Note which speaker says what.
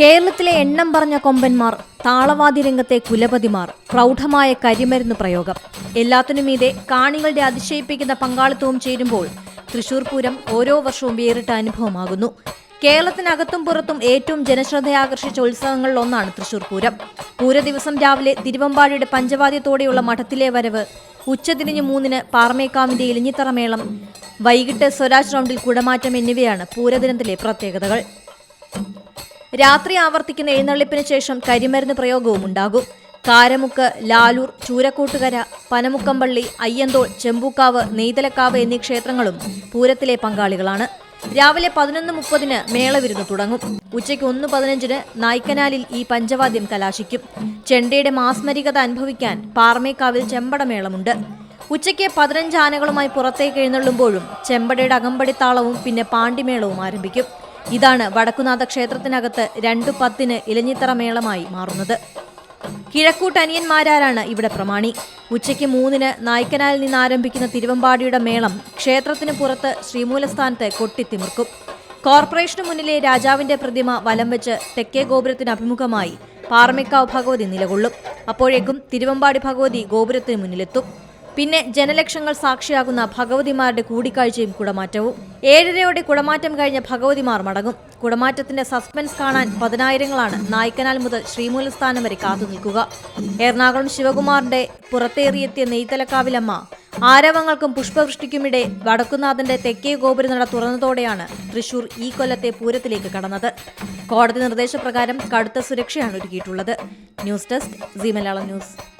Speaker 1: കേരളത്തിലെ എണ്ണം പറഞ്ഞ കൊമ്പന്മാർ താളവാദി രംഗത്തെ കുലപതിമാർ പ്രൗഢമായ കരിമരുന്ന് പ്രയോഗം. എല്ലാത്തിനുമീതെ കാണികളുടെ അതിശയിപ്പിക്കുന്ന പങ്കാളിത്തവും ചേരുമ്പോൾ തൃശൂർ പൂരം ഓരോ വർഷവും വേറിട്ട അനുഭവമാകുന്നു. കേരളത്തിനകത്തും പുറത്തും ഏറ്റവും ജനശ്രദ്ധയാകർഷിച്ച ഉത്സവങ്ങളിൽ ഒന്നാണ് തൃശൂർ പൂരം. പൂരദിവസം രാവിലെ തിരുവമ്പാടിയുടെ പഞ്ചവാദ്യത്തോടെയുള്ള മഠത്തിലെ വരവ് ഉച്ചതിരിഞ്ഞ് മൂന്നിന് പാർമേക്കാവിന്റെ ഇലിഞ്ഞിത്തറമേളം വൈകിട്ട് സ്വരാജ് റൗണ്ടിൽ കുടമാറ്റം എന്നിവയാണ് പൂരദിനത്തിലെ പ്രത്യേകതകൾ. രാത്രി ആവർത്തിക്കുന്ന എഴുന്നള്ളിപ്പിന് ശേഷം കരിമരുന്ന് പ്രയോഗവും ഉണ്ടാകും. കാരമുക്ക് ലാലൂർ ചൂരക്കൂട്ടുകര പനമുക്കമ്പള്ളി അയ്യന്തോൾ ചെമ്പൂക്കാവ് നെയ്തലക്കാവ് എന്നീ ക്ഷേത്രങ്ങളും പൂരത്തിലെ പങ്കാളികളാണ്. രാവിലെ പതിനൊന്ന് മുപ്പതിന് മേളവിരുന്ന് തുടങ്ങും. ഉച്ചയ്ക്ക് ഒന്ന് പതിനഞ്ചിന് നായ്ക്കനാലിൽ ഈ പഞ്ചവാദ്യം കലാശിക്കും. ചെണ്ടയുടെ മാസ്മരികത അനുഭവിക്കാൻ പാർമേക്കാവിൽ ചെമ്പടമേളമുണ്ട്. ഉച്ചയ്ക്ക് പതിനഞ്ച് ആനകളുമായി പുറത്തേക്ക് എഴുന്നള്ളുമ്പോഴും ചെമ്പടയുടെ അകമ്പടിത്താളവും പിന്നെ പാണ്ടിമേളവും ആരംഭിക്കും. ഇതാണ് വടക്കുനാഥ ക്ഷേത്രത്തിനകത്ത് രണ്ടു പത്തിന് ഇലഞ്ഞിത്തറ മേളമായി മാറുന്നത്. കിഴക്കൂട്ടനിയന്മാരാരാണ് ഇവിടെ പ്രമാണി. ഉച്ചയ്ക്ക് മൂന്നിന് നായ്ക്കനാലിൽ നിന്ന് ആരംഭിക്കുന്ന തിരുവമ്പാടിയുടെ മേളം ക്ഷേത്രത്തിന് പുറത്ത് ശ്രീമൂലസ്ഥാനത്ത് കൊട്ടിത്തിമിർക്കും. കോർപ്പറേഷനു മുന്നിലെ രാജാവിന്റെ പ്രതിമ വലം വെച്ച് തെക്കേ ഗോപുരത്തിന് അഭിമുഖമായി പാറമേക്കാവ് ഭഗവതി നിലകൊള്ളും. അപ്പോഴേക്കും തിരുവമ്പാടി ഭഗവതി ഗോപുരത്തിന് മുന്നിലെത്തും. പിന്നെ ജനലക്ഷങ്ങൾ സാക്ഷിയാകുന്ന ഭഗവതിമാരുടെ കൂടിക്കാഴ്ചയും കുടമാറ്റവും. ഏഴരയോടെ കുടമാറ്റം കഴിഞ്ഞ ഭഗവതിമാർ മടങ്ങും. കുടമാറ്റത്തിന്റെ സസ്പെൻസ് കാണാൻ പതിനായിരങ്ങളാണ് നായ്ക്കനാൽ മുതൽ ശ്രീമൂലസ്ഥാനം വരെ കാത്തുനിൽക്കുക എറണാകുളം ശിവകുമാറിന്റെ പുറത്തേറിയെത്തിയ നെയ്ത്തലക്കാവിലമ്മ ആരവങ്ങൾക്കും പുഷ്പവൃഷ്ടിക്കുമിടെ വടക്കുനാഥന്റെ തെക്കേ ഗോപുരനട തുറന്നതോടെയാണ് തൃശൂർ ഈ കൊല്ലത്തെ പൂരത്തിലേക്ക് കടന്നത്. കോടതി നിർദ്ദേശപ്രകാരം കടുത്ത സുരക്ഷയാണ് ഒരുക്കിയിട്ടുള്ളത്. News desk C Malayalam news.